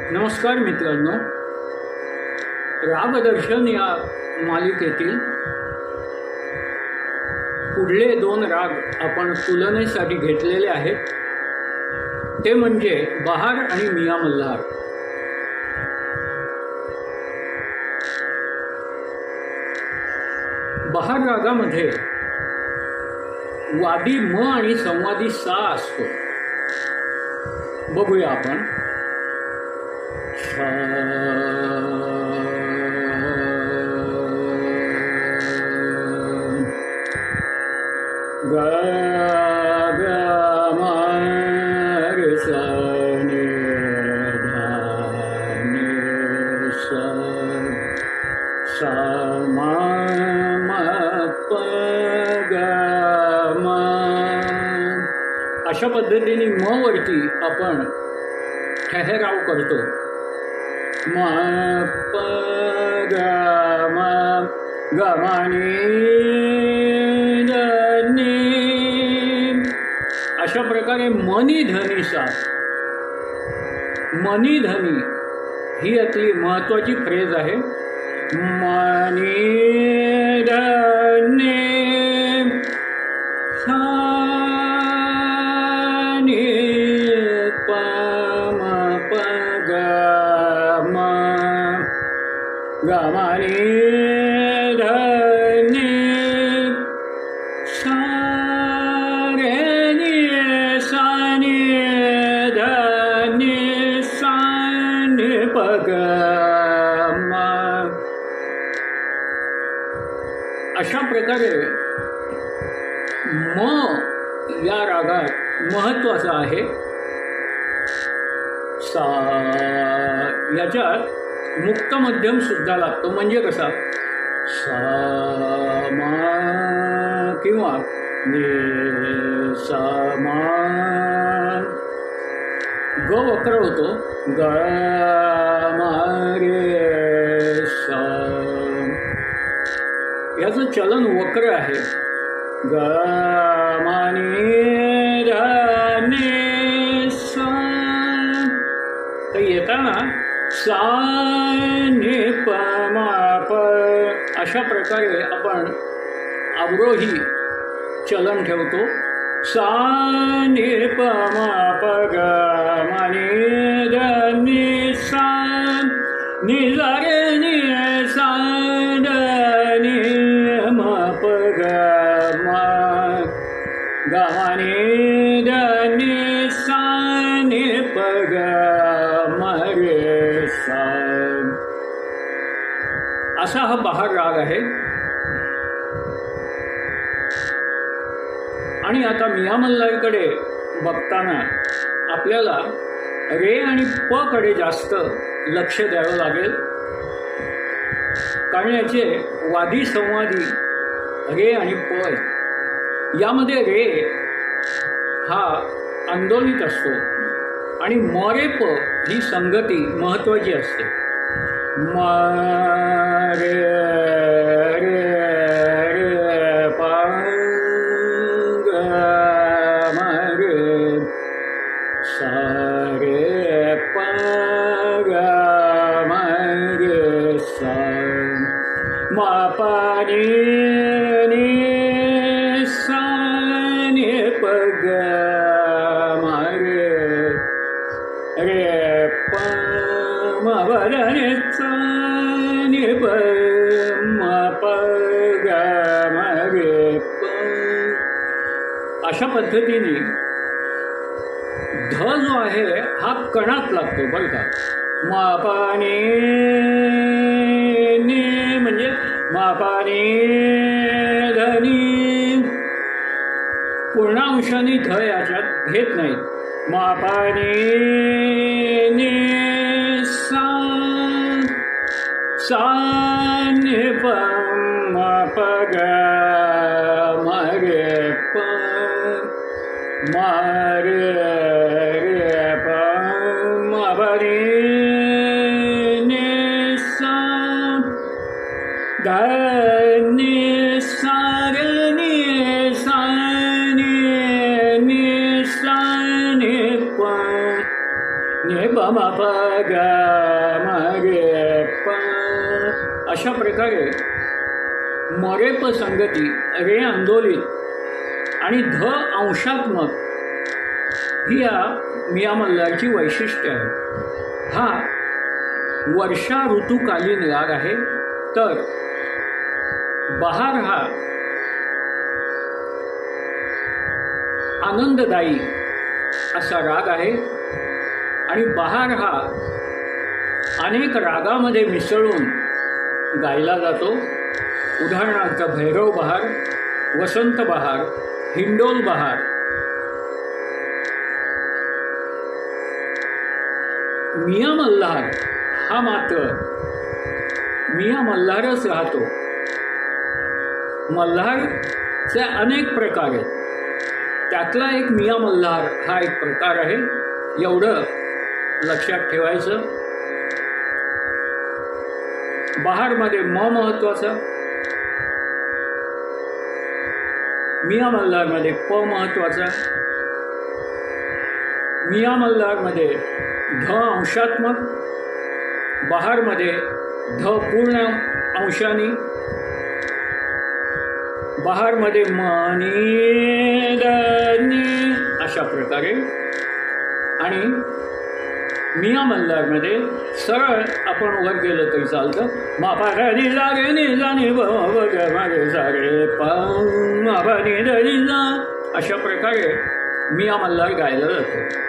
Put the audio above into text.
नमस्कार मित्रांनो. रागदर्शन या मालिकेतील पुढले दोन राग आपण तुलनेसाठी घेतलेले आहेत. ते म्हणजे बहार आणि मिया मल्हार. बहार रागामध्ये वादी म आणि संवादी सा असतो. बघूया आपण. अशा पद्धतीने म वरती आपण ठहराव करतो. म प ग अशा प्रकारे मनी धनी सा मनी धनी ही यातली महत्वाची फ्रेज आहे. मनी धनी सा ग म सारे ध नि सा रे नि सा नि अशा प्रकारे म या रागात महत्त्वाचा आहे. सा याच्यात मुक्त मध्यम सुद्धा लागतो. म्हणजे कसा? सा मा किंवा ने सा मा ग वक्र होतो. ग मा रे सा. याचं चलन वक्र आहे. ग माने सा. तर येताना सा ने प अशा प्रकारे आपण अवरोही चलन ठेवतो. सा ने प मा ग माने धने सा नि za रे नि सा द नि म प ग मा ग म नि सा नि प ग असा हा बहार राग आहे. आणि आता मिया मल्हारकडे बघताना आपल्याला रे आणि प कडे जास्त लक्ष द्यावं लागेल. कारण याचे वादी संवादी रे आणि प आहे यामध्ये रे हा आंदोलित असतो. आणि मरे ही संगती महत्त्वाची असते. म रे रे रे प ग म सा रे प सा म प म अशा पद्धतीने ध जो आहे हा कणात लागतो बरं का मापाने ने म्हणजे मापाने धनी पूर्णांशाने ध याच्यात घेत नाहीत. मापाने ने सा ने प म प ग म रे अशा प्रकारे मरेप संगती रे आंदोलित आणि ध अंशात्मक ही या मिया मल्हारची वैशिष्ट्य आहे. हा वर्षा ऋतूकालीन राग आहे. तर बहार हा आनंददायी असा राग आहे आणि बहार हा अनेक रागामध्ये मिसळून गायला जातो. उदाहरणार्थ भैरव बहार वसंत बहार हिंडोल बहार. मिया मल्हार हा मात्र मिया मल्हारच राहतो. मल्हारचे अनेक प्रकार आहेत. त्यातला एक मिया मल्हार हा एक प्रकार आहे. एवढं लक्षात ठेवायचं. बहारमध्ये म महत्वाचं. मिया मल्हारमध्ये प महत्त्वाचा. मिया मल्हारमध्ये ध अंशात्मक. बहारमध्ये ध पूर्ण अंशानी. बहारमध्ये मनी अशा प्रकारे. आणि मिया मल्हारमध्ये सरळ आपण वर गेलं तरी चालतं. मापा रे जा रे नि जा नि रे रे नि जा अशा प्रकारे मिया मल्हार गायला जातो.